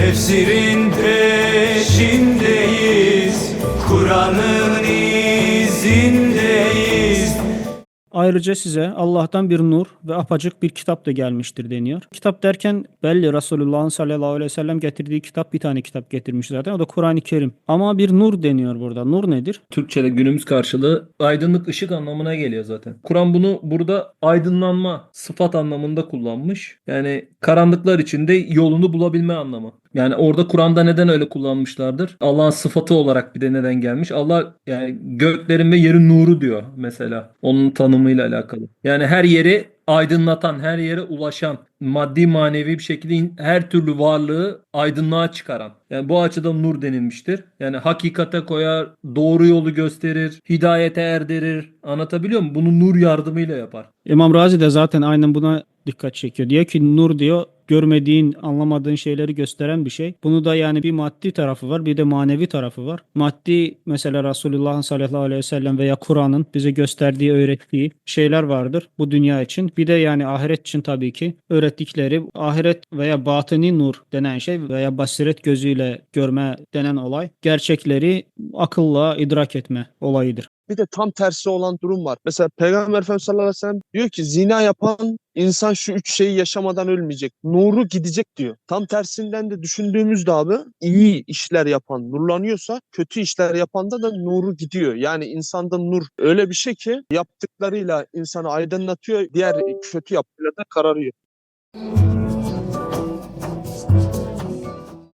Tefsirin peşindeyiz Kur'an'ın izindeyiz Ayrıca size Allah'tan bir nur ve apacık bir kitap da gelmiştir deniyor. Kitap derken belli Resulullah'ın sallallahu aleyhi ve sellem getirdiği kitap bir tane kitap getirmiş zaten. O da Kur'an-ı Kerim. Ama bir nur deniyor burada. Nur nedir? Türkçe'de günümüz karşılığı aydınlık ışık anlamına geliyor zaten. Kur'an bunu burada aydınlanma sıfat anlamında kullanmış. Yani karanlıklar içinde yolunu bulabilme anlamı. Yani orada Kur'an'da neden öyle kullanmışlardır? Allah'ın sıfatı olarak bir de neden gelmiş? Allah yani göklerin ve yerin nuru diyor mesela. Onun tanımıyla alakalı. Yani her yeri aydınlatan, her yere ulaşan, maddi manevi bir şekilde her türlü varlığı aydınlığa çıkaran. Yani bu açıdan nur denilmiştir. Yani hakikate koyar, doğru yolu gösterir, hidayete erdirir. Anlatabiliyor muyum? Bunu nur yardımıyla yapar. İmam Razi de zaten aynen buna dikkat çekiyor. Diyor ki nur diyor görmediğin, anlamadığın şeyleri gösteren bir şey. Bunu da yani bir maddi tarafı var, bir de manevi tarafı var. Maddi mesela Resulullah'ın sallallahu aleyhi ve sellem veya Kur'an'ın bize gösterdiği, öğrettiği şeyler vardır bu dünya için. Bir de yani ahiret için tabii ki öğrettikleri ahiret veya batini nur denen şey veya basiret gözüyle görme denen olay gerçekleri akılla idrak etme olayıdır. Bir de tam tersi olan durum var. Mesela Peygamber Efendimiz sallallahu aleyhi ve sellem diyor ki zina yapan insan şu üç şeyi yaşamadan ölmeyecek. Nuru gidecek diyor. Tam tersinden de düşündüğümüzde abi iyi işler yapan nurlanıyorsa kötü işler yapanda da nuru gidiyor. Yani insanda nur öyle bir şey ki yaptıklarıyla insanı aydınlatıyor. Diğer kötü yaptığıyla da kararıyor.